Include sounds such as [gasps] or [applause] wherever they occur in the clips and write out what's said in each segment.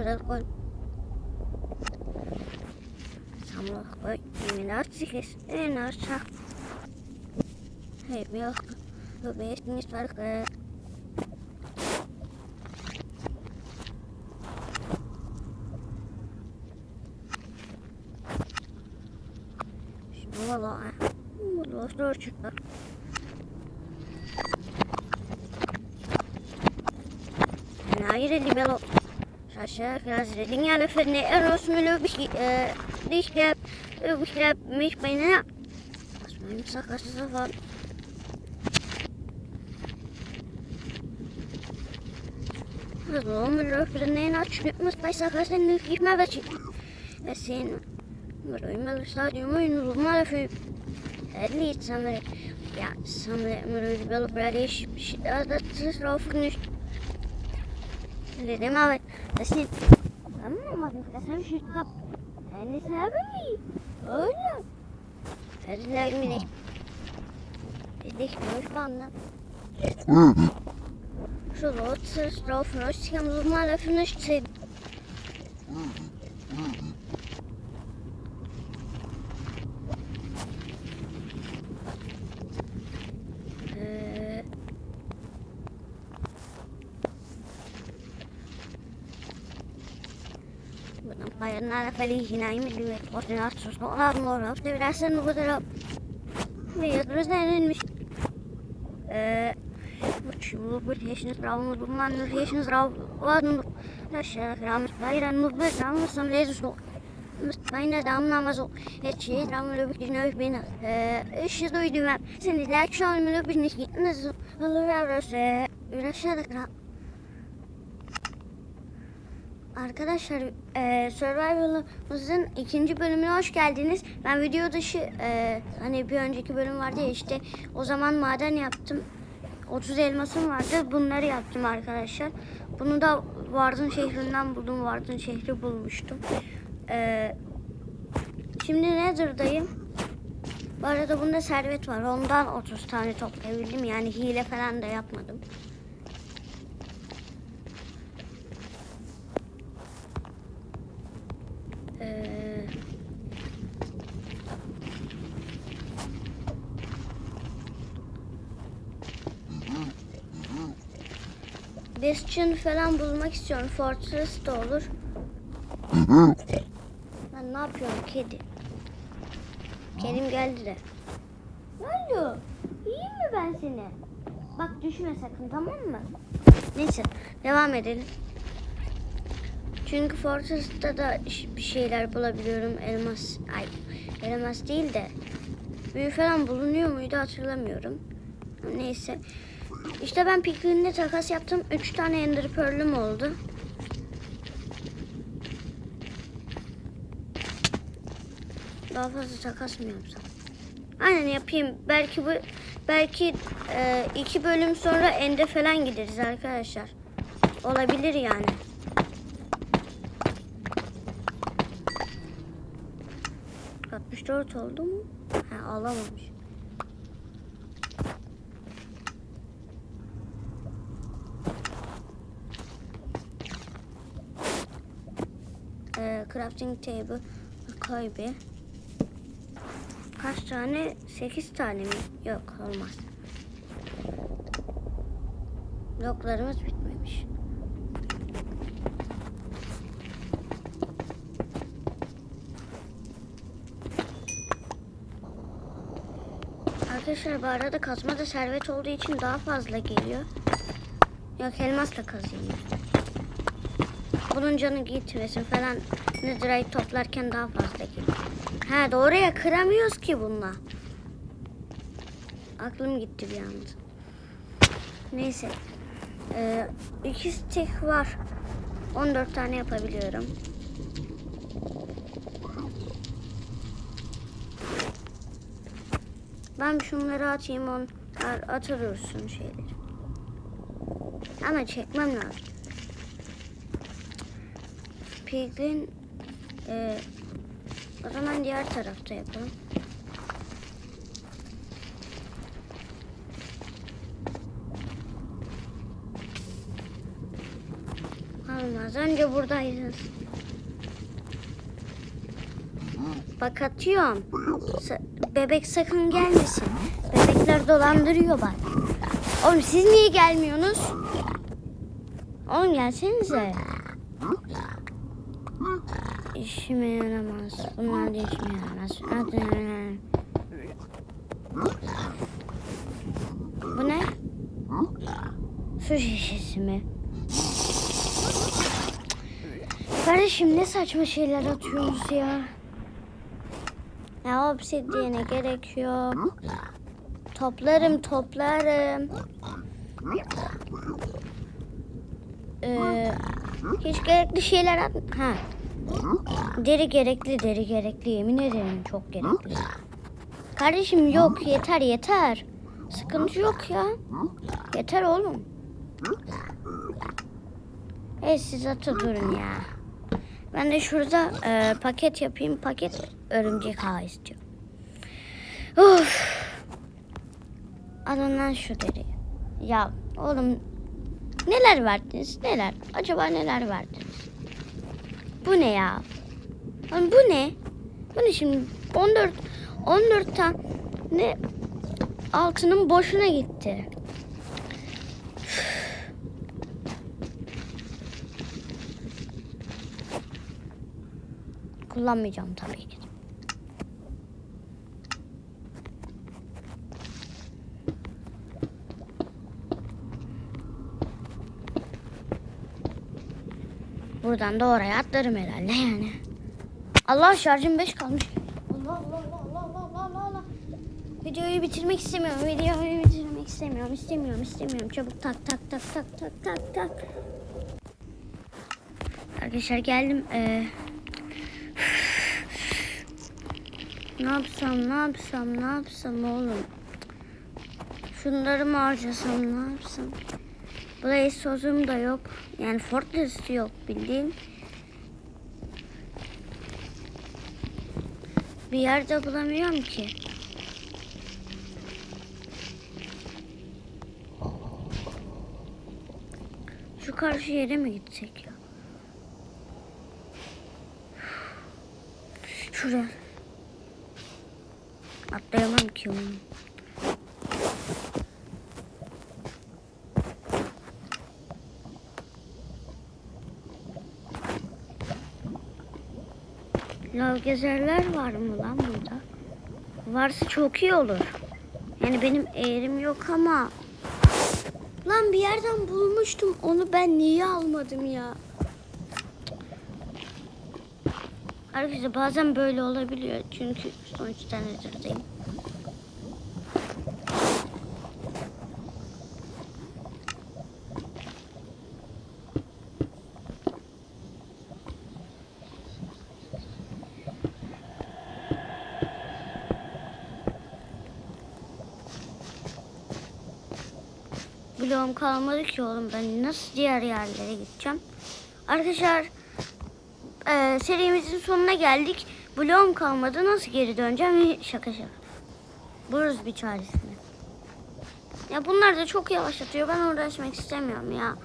biraz koy. Samla koy. Minar sikis. En aşağı. Hey, bir dakika. Bu beş niş var ki. Şimdi valla. Valla zor çıkar. Hayır libero. Sasha Krasredin alle för det är oss med lubiski diskap lubiskap mich bei na. Was mein Sache ist so var. Also mit löfter den aç muss bei Sache sind nicht mehr was. Es sind maar immer stadium in normal för Elli samre. Ja, samre med väl bradish. Das ist steht. Oh das habe ich nicht gehabt. Nein, das habe ich. Oder? Das ist irgendwie nicht. Ist nicht nur spannend. Schon so, das drauf, nicht. Ich habe so mal öffentlich 10. على فليهنا يمد ويطغطنا تصوص وقار مورا وصبر عسن وقدرة ويطرزنا المش وتشوفوا هيش نزرعوا نضب ما نور هيش نزرعوا واد نشاك رامس بايرا نضبط رامس سمليز وسوق Aynı damla mazol. Her şeyi damla bir gün öp beni. Işığı duydum ben. Seni de akşam ömrü bir gün gitmez. Olur avrası. Üreşedik rahat. Arkadaşlar e, Survival'ımızın ikinci bölümüne hoş geldiniz. Ben video dışı e, hani bir önceki bölüm vardı ya işte o zaman maden yaptım. 30 elmasım vardı. Bunları yaptım arkadaşlar. Bunu da Vardın şehrinden buldum. Vardın şehri bulmuştum. E, şimdi Nether'dayım. Bu arada bunda servet var. Ondan 30 tane toplayabildim. Yani hile falan da yapmadım. Ee, Bastion falan bulmak istiyorum. Fortress da olur. Ben ne yapıyorum kedi? Kedim geldi de. Ne oldu? İyi mi ben seni? Bak düşme sakın tamam mı? Neyse devam edelim. Çünkü Fortress'ta da bir şeyler bulabiliyorum. Elmas, ay elmas değil de büyü falan bulunuyor muydu hatırlamıyorum. Neyse. İşte ben Piglin'le takas yaptım. 3 tane Ender Pearl'üm oldu. Daha fazla takas mı? Aynen yapayım. Belki bu belki e, iki bölüm sonra Ende falan gideriz arkadaşlar. Olabilir yani. Dört oldu mu? Ha, alamamış. Ee, crafting table koy. Kaç tane? 8 tane mi? Yok olmaz. Bloklarımız bitmemiş. Arkadaşlar bu arada kazma da servet olduğu için daha fazla geliyor. Yok elmasla kazayım. Bunun canı gitmesin falan. Netherite toplarken daha fazla geliyor. Ha doğru ya kıramıyoruz ki bununla. Aklım gitti bir anda. Neyse. Ee, iki stick var. 14 tane yapabiliyorum. Ben şunları atayım onlar atır dursun şeyleri. Ama çekmem lazım. Piglin e, o zaman diğer tarafta yapalım. Olmaz. Önce buradaydınız. Bak atıyorum. Bebek sakın gelmesin. Bebekler dolandırıyor bak. Oğlum siz niye gelmiyorsunuz? Oğlum gelsenize. İşime yaramaz. Bunlar da işime yaramaz. Hadi. Bu ne? Su şişesi mi? Kardeşim ne saçma şeyler atıyorsunuz ya. Ya obsidiyene gerek yok. Toplarım toplarım. Ee, hiç gerekli şeyler at... Ha. Deri gerekli, deri gerekli. Yemin ederim çok gerekli. Kardeşim yok yeter yeter. Sıkıntı yok ya. Yeter oğlum. Evet siz atı durun ya. Ben de şurada e, paket yapayım. Paket örümcek ağı istiyorum. Of. Alın şu deriyi. Ya oğlum neler verdiniz? Neler? Acaba neler verdiniz? Bu ne ya? Lan bu ne? Bu ne şimdi? 14 14 tane altının boşuna gitti. Kullanmayacağım tabii ki. Buradan da oraya atlarım herhalde yani. Allah şarjım 5 kalmış. Allah Allah Allah Allah Allah Allah Allah. Videoyu bitirmek istemiyorum. Videoyu bitirmek istemiyorum. İstemiyorum istemiyorum. Çabuk tak tak tak tak tak tak tak. Arkadaşlar geldim. Ee, [sighs] ne yapsam ne yapsam ne yapsam oğlum. Şunları mı harcasam ne yapsam. Burada sözüm da yok. Yani Fortress yok bildiğin. Bir yerde bulamıyorum ki. Şu karşı yere mi gitsek ya? Şuraya. Atlayamam ki onu. Lav gezerler var mı lan burada? Varsa çok iyi olur. Yani benim eğrim yok ama. Lan bir yerden bulmuştum. Onu ben niye almadım ya? Arkadaşlar bazen böyle olabiliyor. Çünkü sonuçta nezırdeyim. Bloğum kalmadı ki oğlum. Ben nasıl diğer yerlere gideceğim? Arkadaşlar e, serimizin sonuna geldik. Bloğum kalmadı. Nasıl geri döneceğim? Şaka şaka. Buluruz bir çaresini. Ya bunlar da çok yavaşlatıyor. Ben uğraşmak istemiyorum ya.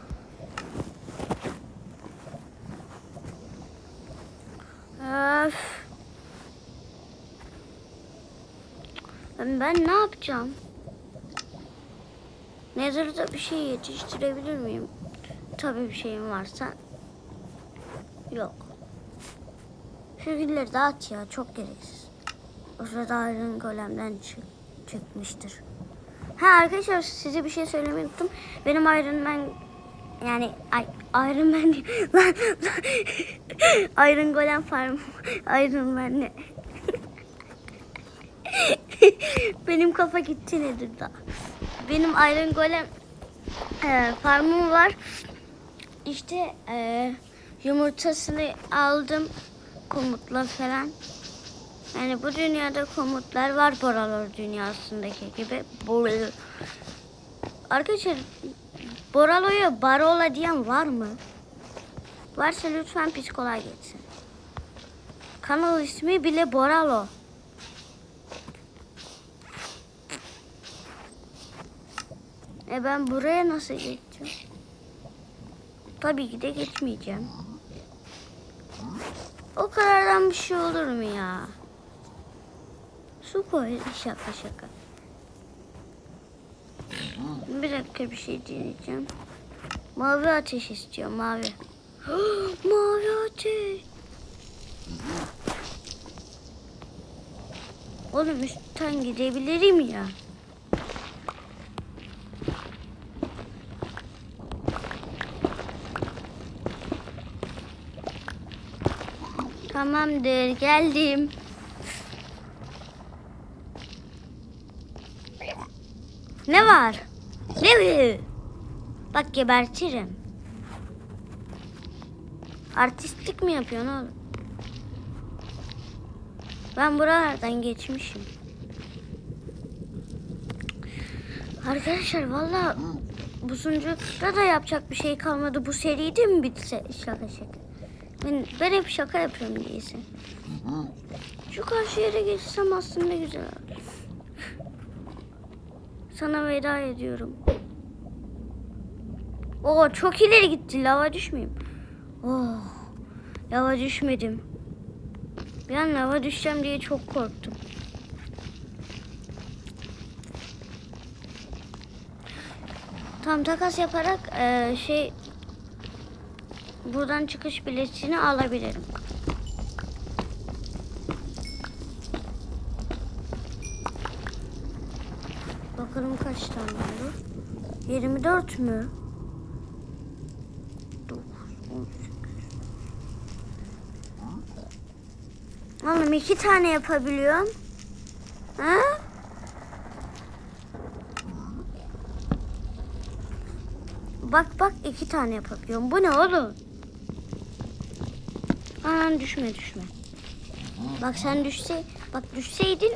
Öf. Ben, ben ne yapacağım? Nether'da bir şey yetiştirebilir miyim? Tabii bir şeyim varsa. Yok. Şu gülleri dağıt ya çok gereksiz. O sırada Iron Golem'den çık çıkmıştır. Ha arkadaşlar size bir şey söylemeyi unuttum. Benim Iron Man yani ay, Iron Man lan, lan. [laughs] Iron Golem farm Iron Man ne? [laughs] Benim kafa gitti nedir daha. Benim Iron Golem e, farmım var. İşte e, yumurtasını aldım komutla falan. Yani bu dünyada komutlar var Boralar dünyasındaki gibi. Bor- Arkadaşlar Boralo'ya Barola diyen var mı? Varsa lütfen psikoloğa geçsin. Kanal ismi bile Boralo. E ben buraya nasıl geçeceğim? Tabii ki de geçmeyeceğim. O kadardan bir şey olur mu ya? Su koy şaka şaka. Bir dakika bir şey deneyeceğim. Mavi ateş istiyor mavi. [gasps] mavi ateş. Oğlum üstten gidebilirim ya. Tamamdır geldim. Ne var? Ne? Bak gebertirim. Artistlik mi yapıyorsun oğlum? Ben buralardan geçmişim. Arkadaşlar valla bu sunucukta da yapacak bir şey kalmadı. Bu seri de mi bitse? Şaka şaka. Ben, ben hep şaka yapıyorum diyese. Şu karşı yere geçsem aslında güzel. Sana veda ediyorum. Oo çok ileri gitti. Lava düşmeyeyim. Oh. Lava düşmedim. Bir an lava düşeceğim diye çok korktum. Tam takas yaparak eee, şey buradan çıkış biletini alabilirim. Bakalım kaç tane oldu? 24 mü? 9, 18. Oğlum iki tane yapabiliyorum. Ha? Bak bak iki tane yapabiliyorum. Bu ne oğlum? Aman düşme düşme. Bak sen düşse, bak düşseydin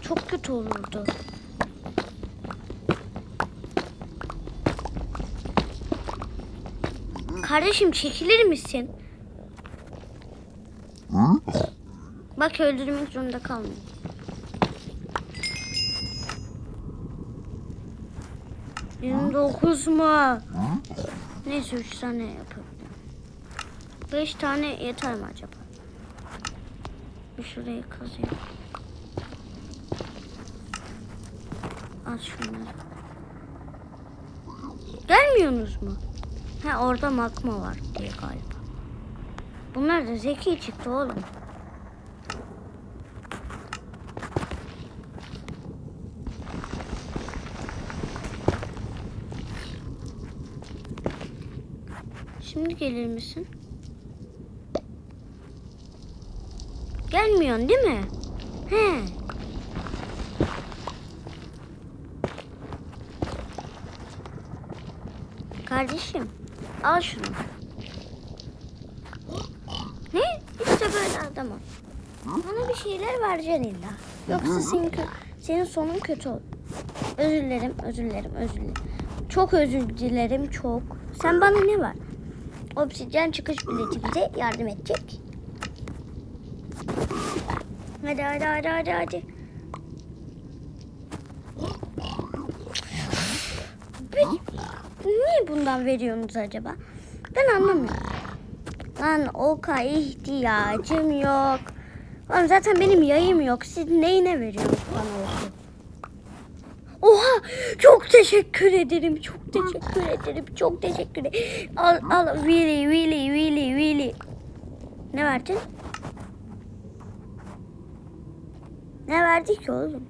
çok kötü olurdu. Kardeşim çekilir misin? Bak öldürmek zorunda kalmayın. Yirmi dokuz mu? Neyse üç tane yapabilirim. Beş tane yeter mi acaba? Bir şurayı kazayım. Al şunları. Gelmiyorsunuz mu? Ha orada magma var diye galiba. Bunlar da zeki çıktı oğlum. Şimdi gelir misin? Gelmiyorsun değil mi? He. Kardeşim al şunu. Ne? İşte böyle adam ol. Bana bir şeyler vereceksin illa. Yoksa senin, senin sonun kötü olur. Özür dilerim, özür dilerim, özür dilerim. Çok özür dilerim, çok. Sen bana ne var? Obsidyen çıkış bileti bize yardım edecek. Hadi hadi hadi hadi hadi. Niye bundan veriyorsunuz acaba? Ben anlamıyorum. Lan oka ihtiyacım yok. Lan zaten benim yayım yok. Siz neyine veriyorsunuz bana oku? Oha çok teşekkür ederim. Çok teşekkür ederim. Çok teşekkür ederim. Al al Willy Willy Willy Willy. Ne verdin? Ne verdik ki oğlum?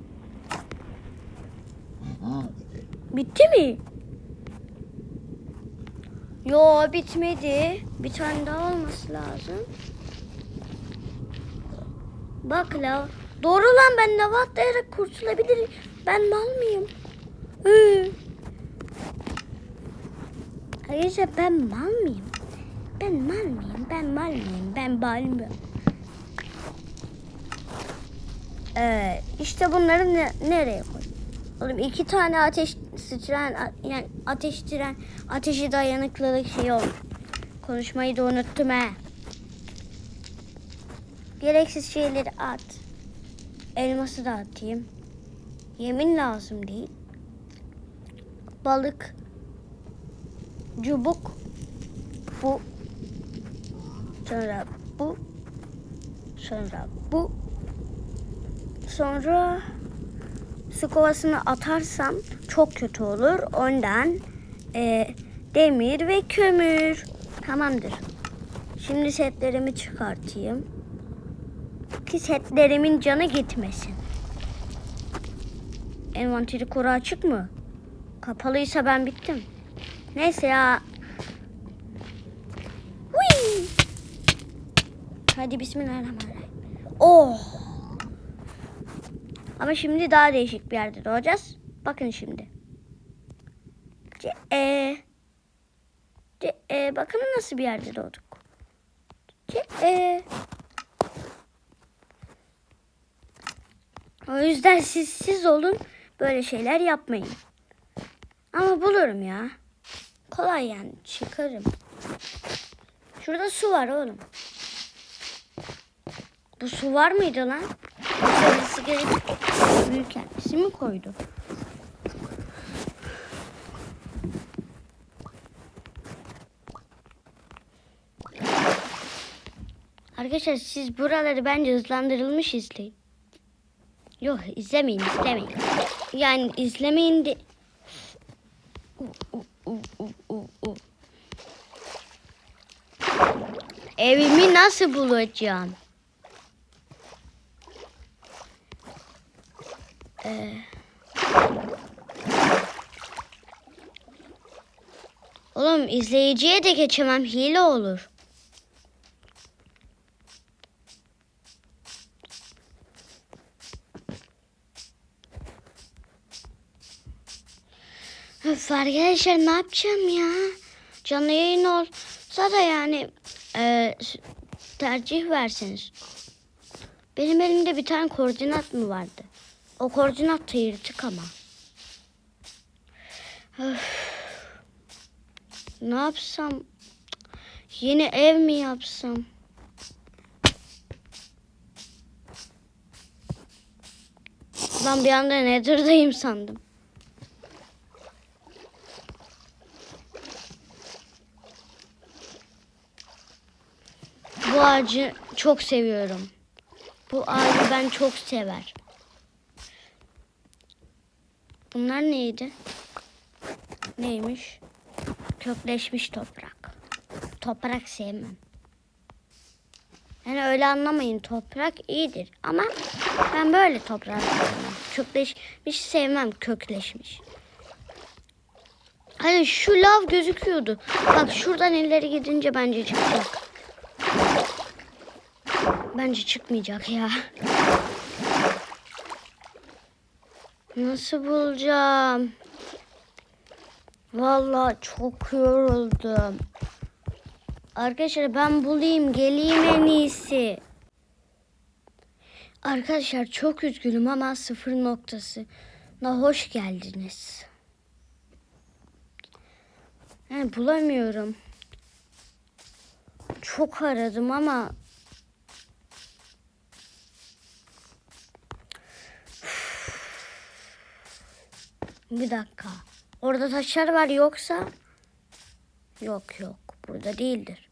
Bitti mi? Yo bitmedi. Bir tane daha olması lazım. Bak la. Doğru lan ben lava atlayarak kurtulabilirim. Ben mal mıyım? Hı. Ayrıca ben mal mıyım? Ben mal mıyım? Ben mal mıyım? Ben mal mıyım? Ee, işte bunları ne- nereye koy? Oğlum iki tane ateş sıçrayan a- yani ateş diren ateşi dayanıklılık şey olmuş. Konuşmayı da unuttum he. Gereksiz şeyleri at. Elması da atayım. Yemin lazım değil. Balık. Cubuk. bu. Sonra bu. Sonra bu. Sonra su kovasını atarsam çok kötü olur. Ondan e, demir ve kömür. Tamamdır. Şimdi setlerimi çıkartayım. Ki setlerimin canı gitmesin. Envanteri koru açık mı? Kapalıysa ben bittim. Neyse ya. Hui! Hadi bismillahirrahmanirrahim. Oh! Ama şimdi daha değişik bir yerde doğacağız. Bakın şimdi. Ce e. Ce e. Bakın nasıl bir yerde doğduk. Ce e. O yüzden siz siz olun. Böyle şeyler yapmayın. Ama bulurum ya. Kolay yani çıkarım. Şurada su var oğlum. Bu su var mıydı lan? Gelip büyük kendisi mi koydu? Arkadaşlar siz buraları bence hızlandırılmış izleyin. Yok izlemeyin izlemeyin. Yani izlemeyin de... Evimi nasıl bulacağım? Ee, Oğlum izleyiciye de geçemem hile olur. Öf arkadaşlar ne yapacağım ya? Canlı yayın olsa da yani e, tercih verseniz. Benim elimde bir tane koordinat mı vardı? O koordinat yırtık ama. Öf. Ne yapsam? Yeni ev mi yapsam? Ben bir anda Nether'dayım sandım. Bu ağacı çok seviyorum. Bu ağacı ben çok sever. Bunlar neydi? Neymiş? Kökleşmiş toprak. Toprak sevmem. Yani öyle anlamayın toprak iyidir ama ben böyle toprak sevmem. Kökleşmiş sevmem kökleşmiş. Hani şu lav gözüküyordu. Bak şuradan ileri gidince bence çıkacak. Bence çıkmayacak ya. Nasıl bulacağım? Vallahi çok yoruldum. Arkadaşlar ben bulayım geleyim en iyisi. Arkadaşlar çok üzgünüm ama sıfır noktasına hoş geldiniz. Yani bulamıyorum. Çok aradım ama Bir dakika. Orada taşlar var yoksa? Yok yok. Burada değildir.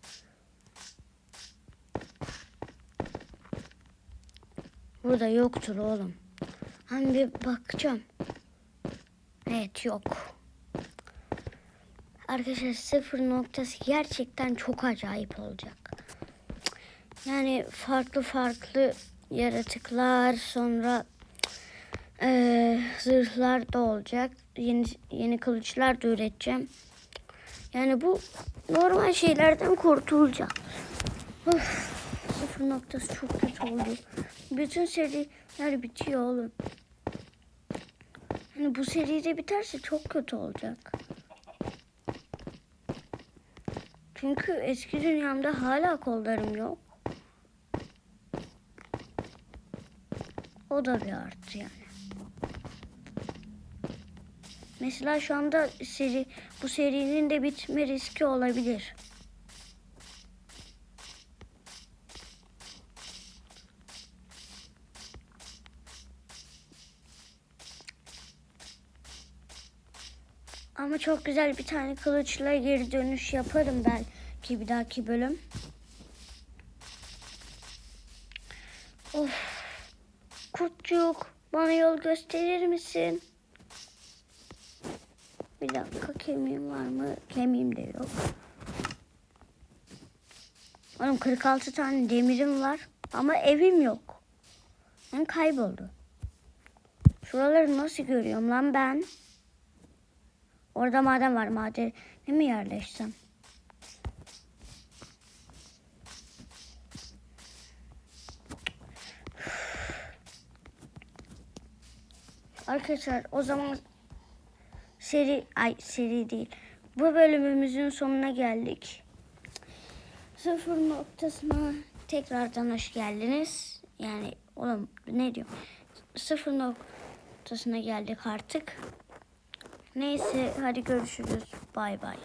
Burada yoktur oğlum. Hani bir bakacağım. Evet yok. Arkadaşlar sıfır noktası gerçekten çok acayip olacak. Yani farklı farklı yaratıklar sonra ee, zırhlar da olacak. Yeni yeni kılıçlar da üreteceğim. Yani bu normal şeylerden kurtulacağım. Of, sıfır noktası çok kötü oldu. Bütün seriler bitiyor oğlum. Hani bu seride biterse çok kötü olacak. Çünkü eski dünyamda hala kollarım yok. O da bir artı yani. Mesela şu anda seri bu serinin de bitme riski olabilir. Ama çok güzel bir tane kılıçla geri dönüş yaparım ben. ki bir dahaki bölüm. Of. Kurtçuk bana yol gösterir misin? Bir dakika kemiğim var mı? Kemiğim de yok. Oğlum 46 tane demirim var ama evim yok. Ben kayboldu. Şuraları nasıl görüyorum lan ben? Orada maden var. Madene mi yerleşsem? Arkadaşlar o zaman seri ay seri değil. Bu bölümümüzün sonuna geldik. Sıfır noktasına tekrardan hoş geldiniz. Yani oğlum ne diyor? Sıfır noktasına geldik artık. Neyse hadi görüşürüz. Bay bay.